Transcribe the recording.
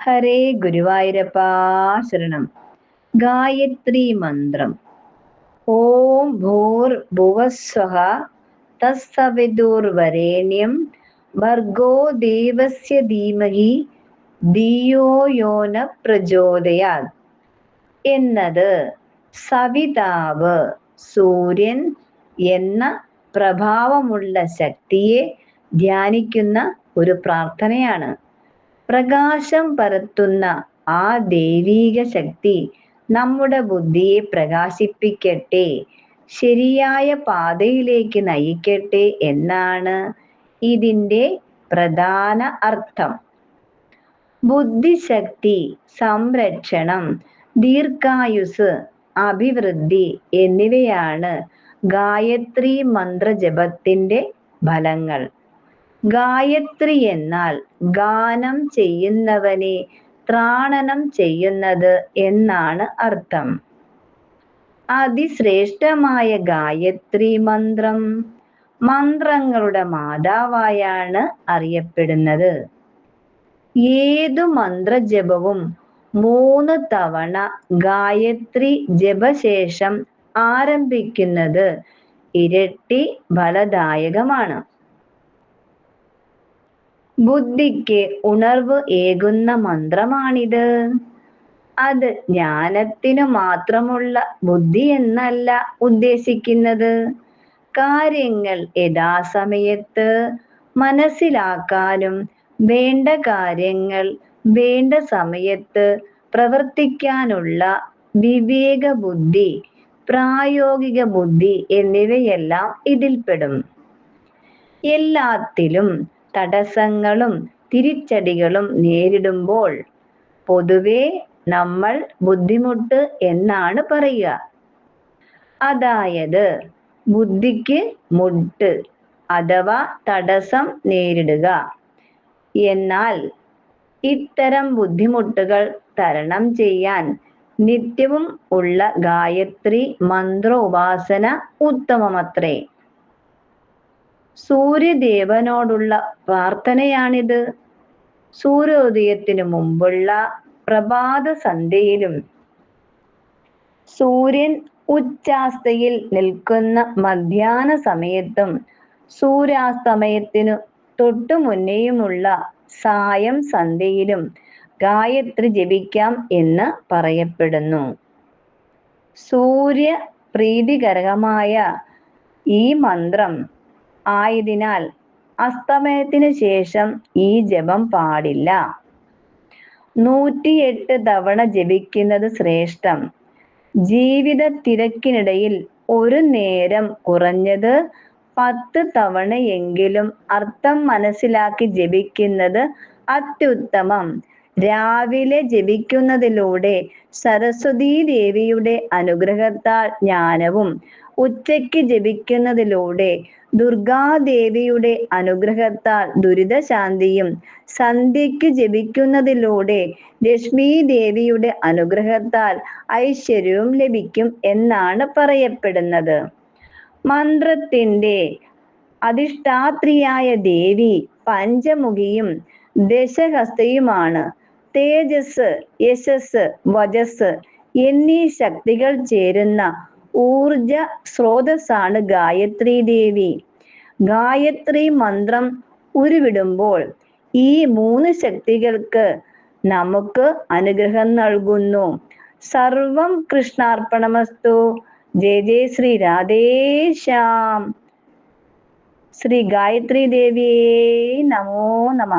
ഹരേ ഗുരുവായൂരപ്പ ശരണം. ഗായത്രി മന്ത്രം. ഓം ഭൂർ ഭുവസ്വഹ തസ്സവിദുർവരേണ്യം. ഭർഗോ ദേവസ്യ ധീമഹി ധിയോ യോന പ്രചോദയാത്. എന്നത് സവിതാവ് സൂര്യൻ എന്ന പ്രഭാവമുള്ള ശക്തിയെ ധ്യാനിക്കുന്ന ഒരു പ്രാർത്ഥനയാണ്. പ്രകാശം പരത്തുന്ന ആ ദൈവീക ശക്തി നമ്മുടെ ബുദ്ധിയെ പ്രകാശിപ്പിക്കട്ടെ ശരിയായ പാതയിലേക്ക് നയിക്കട്ടെ എന്നാണ് ഇതിന്റെ പ്രധാന അർത്ഥം. ബുദ്ധിശക്തി സംരക്ഷണം ദീർഘായുസ് അഭിവൃദ്ധി എന്നിവയാണ് ഗായത്രി മന്ത്രജപത്തിന്റെ ഫലങ്ങൾ. ഗായത്രി എന്നാൽ ഗാനം ചെയ്യുന്നവനെ ത്രാണനം ചെയ്യുന്നത് എന്നാണ് അർത്ഥം. അതിശ്രേഷ്ഠമായ ഗായത്രി മന്ത്രം മന്ത്രങ്ങളുടെ മാതാവായാണ് അറിയപ്പെടുന്നത്. ഏതു മന്ത്രജപവും മൂന്ന് തവണ ഗായത്രി ജപശേഷം ആരംഭിക്കുന്നത് ഇരട്ടി ഫലദായകമാണ്. ബുദ്ധിക്ക് ഉണർവ് ഏകുന്ന മന്ത്രമാണിത്. അത് ജ്ഞാനത്തിനു മാത്രമുള്ള ബുദ്ധി എന്നല്ല ഉദ്ദേശിക്കുന്നത്. കാര്യങ്ങൾ യഥാസമയത്ത് മനസ്സിലാക്കാനും വേണ്ട കാര്യങ്ങൾ വേണ്ട സമയത്ത് പ്രവർത്തിക്കാനുള്ള വിവേക ബുദ്ധി പ്രായോഗിക ബുദ്ധി എന്നിവയെല്ലാം ഇതിൽപ്പെടും. എല്ലാത്തിലും തടസ്സങ്ങളും തിരിച്ചടികളും നേരിടുമ്പോൾ പൊതുവെ നമ്മൾ ബുദ്ധിമുട്ട് എന്നാണ് പറയുക. അതായത് ബുദ്ധിക്ക് മുട്ട് അഥവാ തടസ്സം നേരിടുക. എന്നാൽ ഇത്തരം ബുദ്ധിമുട്ടുകൾ തരണം ചെയ്യാൻ നിത്യവും ഉള്ള ഗായത്രി മന്ത്രോപാസന ഉത്തമമത്രേ. സൂര്യദേവനോടുള്ള പ്രാർത്ഥനയാണിത്. സൂര്യോദയത്തിനു മുമ്പുള്ള പ്രഭാത സന്ധ്യയിലും സൂര്യൻ ഉച്ചാസ്തയിൽ നിൽക്കുന്ന മധ്യാന സമയത്തും സൂര്യാസ്തമയത്തിനു തൊട്ടു മുന്നേയുമുള്ള സായം സന്ധ്യയിലും ഗായത്രി ജപിക്കാം എന്ന് പറയപ്പെടുന്നു. സൂര്യ പ്രീതികരകമായ ഈ മന്ത്രം ആയതിനാൽ അസ്തമയത്തിന് ശേഷം ഈ ജപം പാടില്ല. നൂറ്റിയെട്ട് തവണ ജപിക്കുന്നത് ശ്രേഷ്ഠം. ജീവിത തിരക്കിനിടയിൽ ഒരു നേരം കുറഞ്ഞത് പത്ത് തവണയെങ്കിലും അർത്ഥം മനസ്സിലാക്കി ജപിക്കുന്നത് അത്യുത്തമം. രാവിലെ ജപിക്കുന്നതിലൂടെ സരസ്വതീ ദേവിയുടെ അനുഗ്രഹത്താൽ ജ്ഞാനവും ഉച്ചയ്ക്ക് ജപിക്കുന്നതിലൂടെ ദുർഗാദേവിയുടെ അനുഗ്രഹത്താൽ ദുരിതശാന്തിയും സന്ധ്യയ്ക്ക് ജപിക്കുന്നതിലൂടെ ലക്ഷ്മി ദേവിയുടെ അനുഗ്രഹത്താൽ ഐശ്വര്യവും ലഭിക്കും എന്നാണ് പറയപ്പെടുന്നത്. മന്ത്രത്തിന്റെ അധിഷ്ഠാത്രിയായ ദേവി പഞ്ചമുഖിയും ദശഹസ്തയുമാണ്. തേജസ് യശസ് വജസ് എന്നീ ശക്തികൾ ചേരുന്ന ഊർജ സ്രോതസ്സാണ് ഗായത്രി ദേവി. ഗായത്രി മന്ത്രം ഉരുവിടുമ്പോൾ ഈ മൂന്ന് ശക്തികൾക്ക് നമുക്ക് അനുഗ്രഹം നൽകുന്നു. സർവം കൃഷ്ണാർപ്പണമസ്തു. ജയ ജയ ശ്രീ രാധേശ്യാം ശ്രീ ഗായത്രി ദേവിയേ നമോ നമ.